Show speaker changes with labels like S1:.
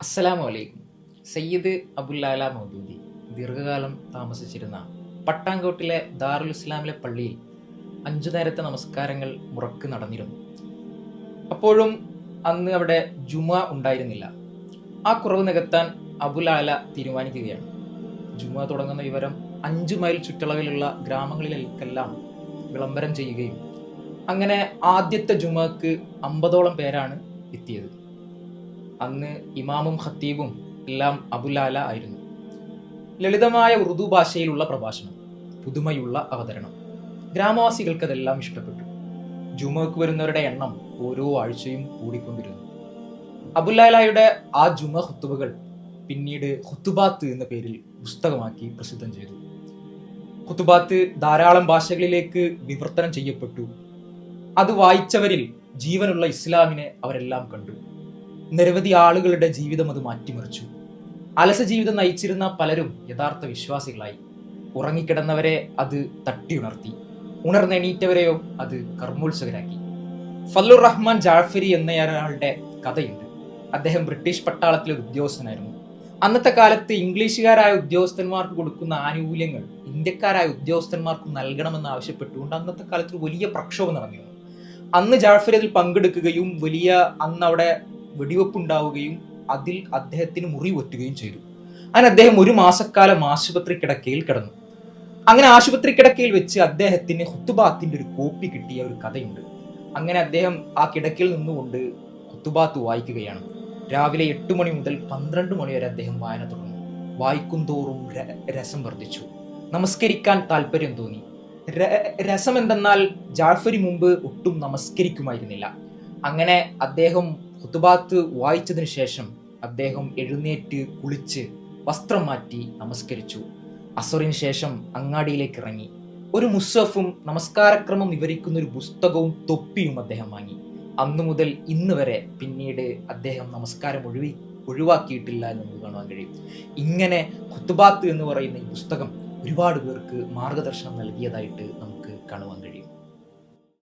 S1: അസ്സലാമു അലൈക്കും സയ്യിദ് അബുല്ലാല മൗദൂദി ദീർഘകാലം താമസിച്ചിരുന്ന പട്ടാങ്കോട്ടിലെ ദാറുൽ ഇസ്ലാമിലെ പള്ളിയിൽ അഞ്ചു നേരത്തെ നമസ്കാരങ്ങൾ മുറക്ക് നടന്നിരുന്നു. അപ്പോഴും അന്ന് അവിടെ ജുമ ഉണ്ടായിരുന്നില്ല. ആ കുറവ് നികത്താൻ അബുലാല തീരുമാനിക്കുകയാണ്. ജുമ തുടങ്ങുന്ന വിവരം അഞ്ചു മൈൽ ചുറ്റളവിലുള്ള ഗ്രാമങ്ങളിലേക്കെല്ലാം വിളംബരം ചെയ്യുകയും അങ്ങനെ ആദ്യത്തെ ജുമക്ക് അമ്പതോളം പേരാണ് എത്തിയത്. അന്ന് ഇമാമും ഖത്തീബും എല്ലാം അബുലാല ആയിരുന്നു. ലളിതമായ ഉറുദു ഭാഷയിലുള്ള പ്രഭാഷണം പുതുമയുള്ള അവതരണം. ഗ്രാമവാസികൾക്ക് അതെല്ലാം ഇഷ്ടപ്പെട്ടു. ജുമക്ക് വരുന്നവരുടെ എണ്ണം ഓരോ ആഴ്ചയും കൂടിക്കൊണ്ടിരുന്നു. അബുലാലയുടെ ആ ജുമ ഹുത്തുബകൾ പിന്നീട് ഹുത്തുബാത്ത് എന്ന പേരിൽ പുസ്തകമാക്കി പ്രസിദ്ധം ചെയ്തു. ഹുത്തുബാത്ത് ധാരാളം ഭാഷകളിലേക്ക് വിവർത്തനം ചെയ്യപ്പെട്ടു. അത് വായിച്ചവരിൽ ജീവനുള്ള ഇസ്ലാമിനെ അവരെല്ലാം കണ്ടു. നിരവധി ആളുകളുടെ ജീവിതം അത് മാറ്റിമറിച്ചു. അലസ ജീവിതം നയിച്ചിരുന്ന പലരും യഥാർത്ഥ വിശ്വാസികളായി. ഉറങ്ങിക്കിടന്നവരെ അത് തട്ടിയുണർത്തി. ഉണർന്നെണീറ്റവരെയോ അത് കർമ്മോത്സവരാക്കി ഫല്ലുർ റഹ്മാൻ ജാഫരി എന്നയാളുടെ കഥയുണ്ട്. അദ്ദേഹം ബ്രിട്ടീഷ് പട്ടാളത്തിലെ ഉദ്യോഗസ്ഥനായിരുന്നു. അന്നത്തെ കാലത്ത് ഇംഗ്ലീഷുകാരായ ഉദ്യോഗസ്ഥന്മാർക്ക് കൊടുക്കുന്ന ആനുകൂല്യങ്ങൾ ഇന്ത്യക്കാരായ ഉദ്യോഗസ്ഥന്മാർക്ക് നൽകണമെന്ന് ആവശ്യപ്പെട്ടുകൊണ്ട് അന്നത്തെ കാലത്ത് വലിയ പ്രക്ഷോഭം നടന്നിരുന്നു. അന്ന് ജാഫരി അതിൽ പങ്കെടുക്കുകയും വലിയ അന്ന് അവിടെ വെടിവെപ്പുണ്ടാവുകയും അതിൽ അദ്ദേഹത്തിന് മുറിവറ്റുകയും ചെയ്തു. അങ്ങനെ അദ്ദേഹം ഒരു മാസക്കാലം ആശുപത്രി കിടക്കയിൽ കിടന്നു. അങ്ങനെ ആശുപത്രി കിടക്കയിൽ വെച്ച് അദ്ദേഹത്തിന് ഹുത്തുബാത്തിന്റെ ഒരു കോപ്പി കിട്ടിയ ഒരു കഥയുണ്ട്. അങ്ങനെ അദ്ദേഹം ആ കിടക്കയിൽ നിന്നുകൊണ്ട് ഹുത്തുബാത്ത് വായിക്കുകയാണ്. രാവിലെ എട്ട് മണി മുതൽ പന്ത്രണ്ട് മണി വരെ അദ്ദേഹം വായന തുടർന്നു. വായിക്കും തോറും രസം വർദ്ധിച്ചു. നമസ്കരിക്കാൻ താല്പര്യം തോന്നി. രസം എന്തെന്നാൽ ജാഫരി മുമ്പ് ഒട്ടും നമസ്കരിക്കുമായിരുന്നില്ല. അങ്ങനെ അദ്ദേഹം ഹുത്തുബാത്ത് വായിച്ചതിന് ശേഷം അദ്ദേഹം എഴുന്നേറ്റ് കുളിച്ച് വസ്ത്രം മാറ്റി നമസ്കരിച്ചു. അസറിന് ശേഷം അങ്ങാടിയിലേക്ക് ഇറങ്ങി. ഒരു മുസ്സഫും നമസ്കാരക്രമം വിവരിക്കുന്ന ഒരു പുസ്തകവും തൊപ്പിയും അദ്ദേഹം വാങ്ങി. അന്നു മുതൽ ഇന്ന് വരെ പിന്നീട് അദ്ദേഹം നമസ്കാരം ഒഴിവി ഒഴിവാക്കിയിട്ടില്ല എന്ന് നമുക്ക് കാണാൻ കഴിയും. ഇങ്ങനെ ഖുത്തുബാത്ത് എന്ന് പറയുന്ന ഈ പുസ്തകം ഒരുപാട് പേർക്ക് മാർഗദർശനം നൽകിയതായിട്ട് നമുക്ക് കാണുവാൻ കഴിയും.